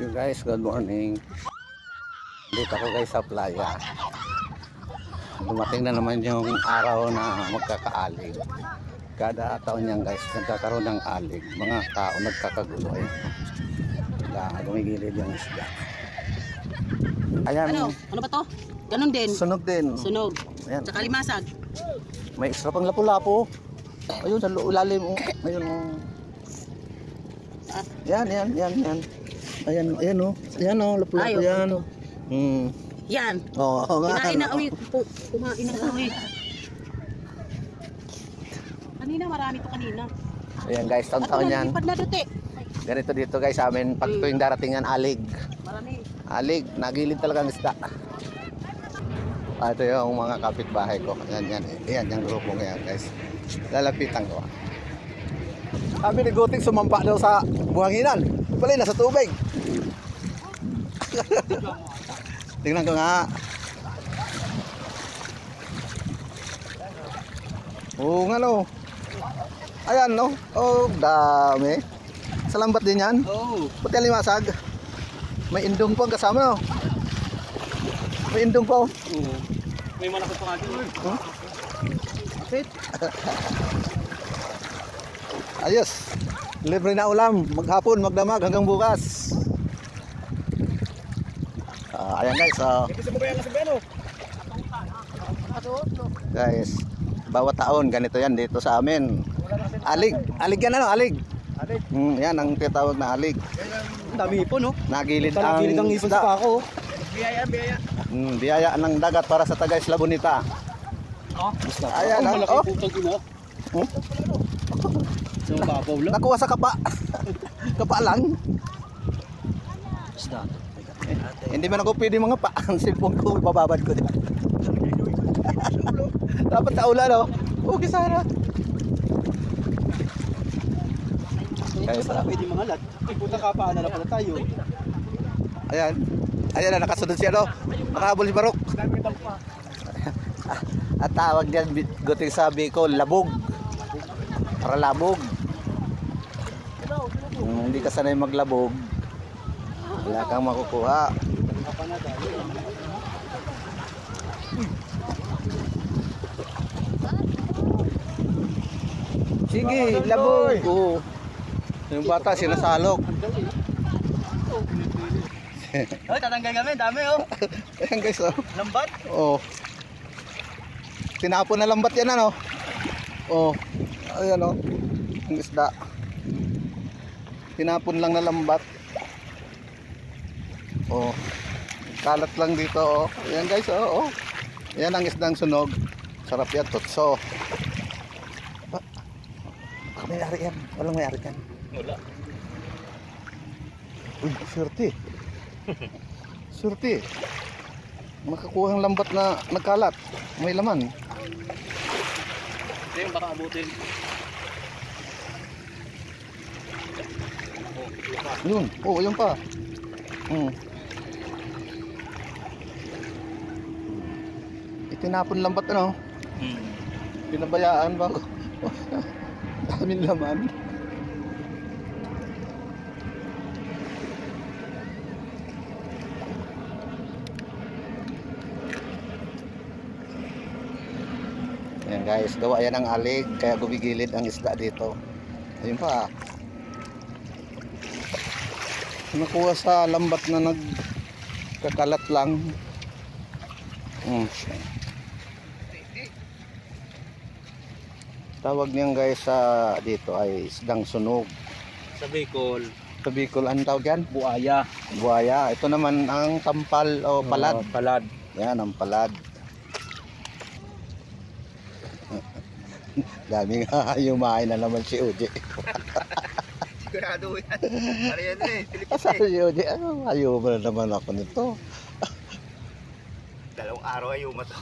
you guys, good morning. Dito ako guys sa playa. Dumating na naman yung araw na magkakaalig. Kada taon yan guys, nagkakaroon ng alig. Mga tao nagkakagulo eh. Kaya gumigilid yung isda. Ayan, Ano? Ano ba to? Ganon din. sunog din. Sunog. Ayan. Tsaka limasag. May extra pang lapu-lapo. Ayun, sa ilalim. Oh. Ayun, oh. Ah. Yan, yan, yan, yan. Ayan, ayan, oh. Ayan, oh, lapu-lapo Ay, oh, yan. ito. Hmm. Yan. Oo, oh, nga. Kinain na uwi. Pu- Kumain na uwi. Kanina marami to kanina. Ayan guys, taon-taon yan. nalipad na dote. Ganito dito guys sa amin, pag tuwing darating yan, alig. Marami. Alig, nagilid talaga ang isda. Ah, ito yung mga kapitbahay ko. Yan, yan. Yan, yung grupo ngayon guys. Lalapitan ko. Sabi ni Guting sumampa daw sa buhanginan. Pala nasa tubig. Tingnan ko nga. Oo nga no. Ayan no. Oh, dami. Sa lambat din yan. Oh. Pati ang limasag. May indong po ang kasama no. May indong po. Oo. May malakot pa nga dito. Huh? Kapit. Ayos. Libre na ulam. Maghapon, magdamag hanggang bukas. Ah, ayan guys. ah. guys, bawat taon ganito yan dito sa amin. Alig. Alig yan ano? Alig. Alig. Hmm, yan ang tinatawag na alig. Ang dami po, no? Nagilid ang Talagilid ang ipon sa isda. pako. Hmm, biyaya ng dagat para sa Tagays Labonita. Oh, Ayan, ang malaki oh. putang ina. Hmm? Sa babaw lang. Nakuha sa kapa. kapa lang. Isda. Hindi man ako pwede mga pa. Ang cellphone ko, bababad ko din. Dapat sa ulan, no? Okay, sana. Kaya pala pwede mga lat. Puta ka pa, na pala tayo. Ayan. Ayan na, nakasunod siya, no? Nakahabol si Barok. At tawag niyan, guting sabi ko, labog. Para labog. Kung hindi ka sanay maglabog, wala kang makukuha. Sige, labog. Oo. Yung bata, sinasalok. Ay, tatanggal kami, dami oh. Ayan guys, oh. Lambat. Oh. Tinapon na lambat yan ano. Oh. Ayan oh. Ang isda. Tinapon lang na lambat. Oh. Kalat lang dito oh. Ayan guys oh. oh. Ayan ang isdang sunog. Sarap yan tutso. Ah. May ari yan. Walang may ari yan. Wala. Uy, surti. surti. Makakuha ang lambat na nagkalat. May laman. Hindi, baka abutin. Yun. Oh, yun pa. Hmm. Itinapon lambat ano? Hmm. Pinabayaan ba ako? Daming laman. Ayan guys, gawa yan ang alig kaya gumigilid ang isda dito. Ayun pa. Nakuha sa lambat na nagkakalat lang. Hmm. Tawag niyan guys sa dito ay isdang sunog. Sa Bicol, Sa Bicol, anong tawag yan? buaya. Buhaya. Ito naman ang tampal o palad. Oh, palad. Yan, ang palad. Daming yumain na naman si Uji. Sigurado yan. Ano yan eh, Sabi si Uji, ano, ayaw mo na naman ako nito. Dalawang araw ay umato.